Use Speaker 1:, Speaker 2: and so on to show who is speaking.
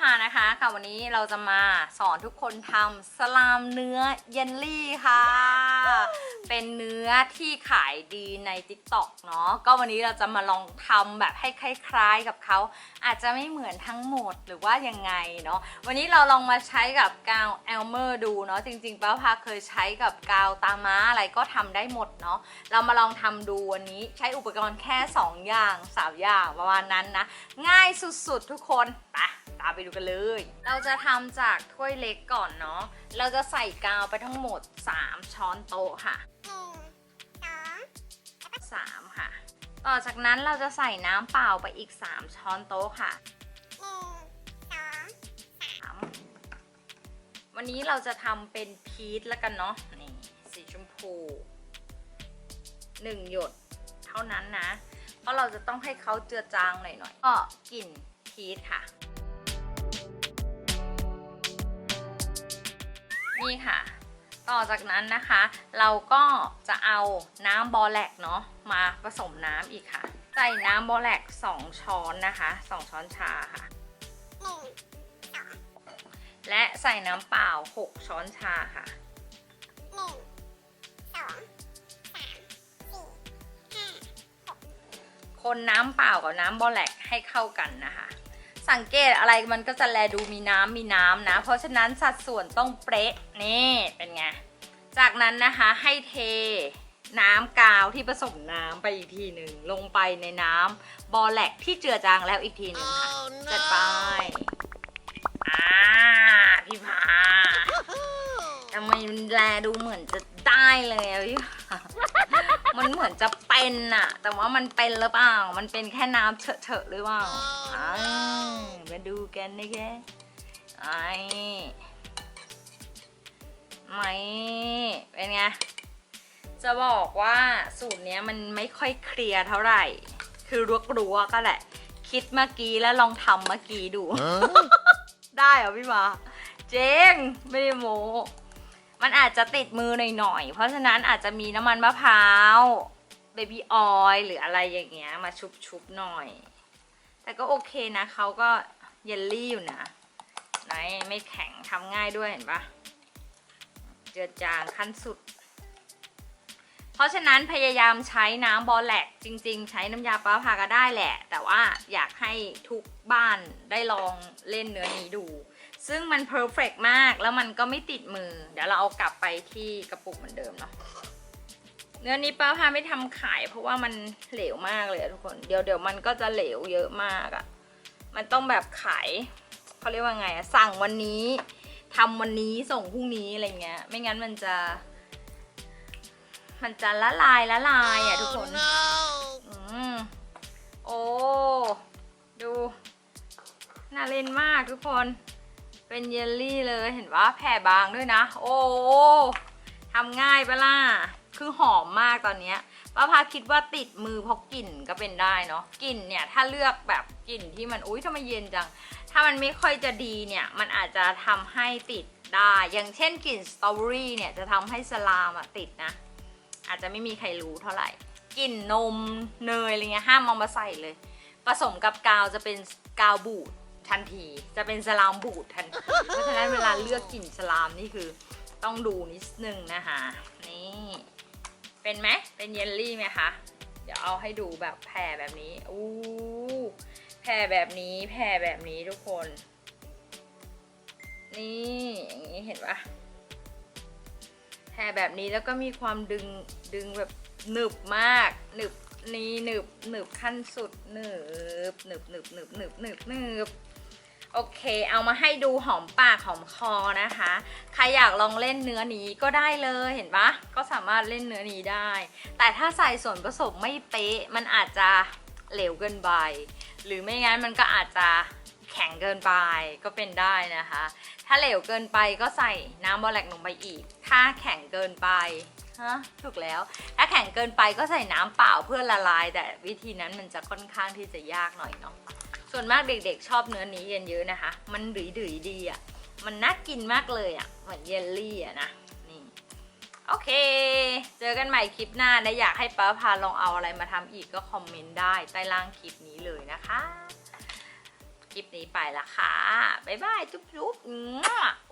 Speaker 1: พานะคะค่ะวันนี้เราจะมาสอนทุกคนทำสลามเนื้อเยลลี่ค่ะ เป็นเนื้อที่ขายดีใน TikTok เนาะก็วันนี้เราจะมาลองทำแบบให้คล้ายๆกับเขาอาจจะไม่เหมือนทั้งหมดหรือว่ายังไงเนาะวันนี้เราลองมาใช้กับกาวแอลเมอร์ดูเนาะจริงๆป้าพาเคยใช้กับกาวตาม้าอะไรก็ทำได้หมดเนาะเรามาลองทำดูวันนี้ใช้อุปกรณ์แค่ 2 อย่าง 3 อย่างประมาณนั้นนะ ง่ายสุดๆทุกคนไปามไปดูกันเลย เราจะทำจากถ้วยเล็กก่อนเนาะ เราจะใส่กาวไปทั้งหมด 3 ช้อนโต๊ะค่ะ 3 ค่ะ ต่อจากนั้นเราจะใส่น้ำเปล่าไปอีก 3 ช้อนโต๊ะค่ะ3วันนี้เราจะทำเป็นพีชแล้วกันเนาะ นี่สีชมพู 1 หยดเท่านั้นนะ เพราะเราจะต้องให้เขาเจือจางหน่อยๆก็กลิ่นพีชค่ะ นี่ค่ะ ต่อจากนั้นนะคะ เราก็จะเอาน้ำบอแลกเนาะมาผสมน้ำอีกค่ะ ใส่น้ำบอแลก2ช้อนนะคะ2ช้อนชาค่ะ และใส่น้ำเปล่า 6 ช้อนชาค่ะคนน้ำเปล่ากับน้ำบอแลกให้เข้ากันนะคะ สังเกตอะไรมันก็จะแลดูมีน้ำมีน้ำนะ เพราะฉะนั้นสัดส่วนต้องเป๊ะนี่เป็นไง จากนั้นนะคะให้เทน้ำกาวที่ผสมน้ำไปอีกทีหนึ่งลงไปในน้ำบอแลกที่เจือจางแล้วอีกทีหนึ่งค่ะจัดไปอ่าพี่พาทำไมมันแลดูเหมือนจะได้เลยอะพี่พา มันเหมือนจะเป็นอะแต่ว่ามันเป็นหรือเปล่า มันเป็นแค่น้ำเฉอะๆหรือเปล่าอ่ามาดูกันนะแกไอ้ไม่เป็นไง จะบอกว่าสูตรเนี้ยมันไม่ค่อยเคลียร์เท่าไหร่ คือรัวๆก็แหละ คิดเมื่อกี้แล้วลองทำเมื่อกี้ดู ได้เหรอพี่มา เจ๊งไม่ได้โม มันอาจจะติดมือหน่อยๆ เพราะฉะนั้นอาจจะมีน้ำมันมะพร้าวเบบี้ออยหรืออะไรอย่างเงี้ยมาชุบๆหน่อย แต่ก็โอเคนะเขาก็เยลลี่อยู่นะไหนไม่แข็งทำง่ายด้วยเห็นปะเจือจางขั้นสุด เพราะฉะนั้นพยายามใช้น้ำบอแลกจริง ๆ ใช้น้ำยาปลาพาก็ได้แหละ แต่ว่าอยากให้ทุกบ้านได้ลองเล่นเนื้อนี้ดู ซึ่งมันเพอร์เฟกมากแล้วมันก็ไม่ติดมือ เดี๋ยวเราเอากลับไปที่กระปุกเหมือนเดิมเนาะเนื้อนี้ป้าพาไม่ทำขาย เพราะว่ามันเหลวมากเลยอะทุกคนเดี๋ยวเดี๋ยวมันก็จะเหลวเยอะมากอะ่ะ มันต้องแบบขายเขาเรียกว่าไงอะสั่งวันนี้ทำวันนี้ส่งพรุ่งนี้อะไรเงี้ย ไม่งั้นมันจะ มันจะละลายละลายอะทุกคนอืมโอ้ดูน่าเล่นมากทุกคน เป็นเยลลี่เลยเห็นว่าแผ่บางด้วยนะ โอ้ทำง่ายปะล่ะ คือหอมมากตอนนี้ป้าพาคิดว่าติดมือเพราะกลิ่นก็เป็นได้เนาะกลิ่นเนี่ยถ้าเลือกแบบกลิ่นที่มันอุ้ยทำไมเย็นจัง ถ้ามันไม่ค่อยจะดีเนี่ยมันอาจจะทำให้ติดได้ อย่างเช่นกลิ่นสตรอเบอรี่เนี่ยจะทำให้สลามอะติดนะ อาจจะไม่มีใครรู้เท่าไหร่กลิ่นนมเนยอะไรเงี้ยห้ามเอามาใส่เลย ผสมกับกาวจะเป็นกาวบูด ทันทีจะเป็นสลามบูดทันทีเพราะฉะนั้นเวลาเลือกกลิ่นสลามนี่คือต้องดูนิดนึงนะคะนี่ เป็นไหมเป็นเยลลี่ไหมคะเดี๋ยวเอาให้ดูแบบแผ่แบบนี้อู้แผ่แบบนี้แผ่แบบนี้ทุกคน นี่อย่างนี้เห็นปะแผ่แบบนี้แล้วก็มีความดึงดึงแบบหนึบมากหนึบนี่หนึบหนึบขั้นสุดหนึบหนึบหนึบหนึบหนึบหนึบหนึบ โอเค เอามาให้ดูหอมปากหอมคอนะคะ ใครอยากลองเล่นเนื้อนี้ก็ได้เลยเห็นปะก็สามารถเล่นเนื้อนี้ได้ แต่ถ้าใส่ส่วนผสมไม่เป๊ะ มันอาจจะเหลวเกินไป หรือไม่งั้นมันก็อาจจะแข็งเกินไปก็เป็นได้นะคะ ถ้าเหลวเกินไปก็ใส่น้ำบอแลกลงไปอีก ถ้าแข็งเกินไปฮะถูกแล้ว ถ้าแข็งเกินไปก็ใส่น้ำเปล่าเพื่อละลาย แต่วิธีนั้นมันจะค่อนข้างที่จะยากหน่อยเนาะ ส่วนมากเด็กๆ ชอบเนื้อนี้กันเยอะนะคะ มันดื๋ยๆดีอะ่ะ มันน่ากินมากเลยอะ่ะ เหมือนเยลลี่อะนะ นี่ โอเค เจอกันใหม่คลิปหน้านะอยากให้ป้าพาลองเอาอะไรมาทำอีกก็คอมเมนต์ได้ใต้ล่างคลิปนี้เลยนะคะ คลิปนี้ไปละค่ะ บ๊ายบาย จุ๊บๆ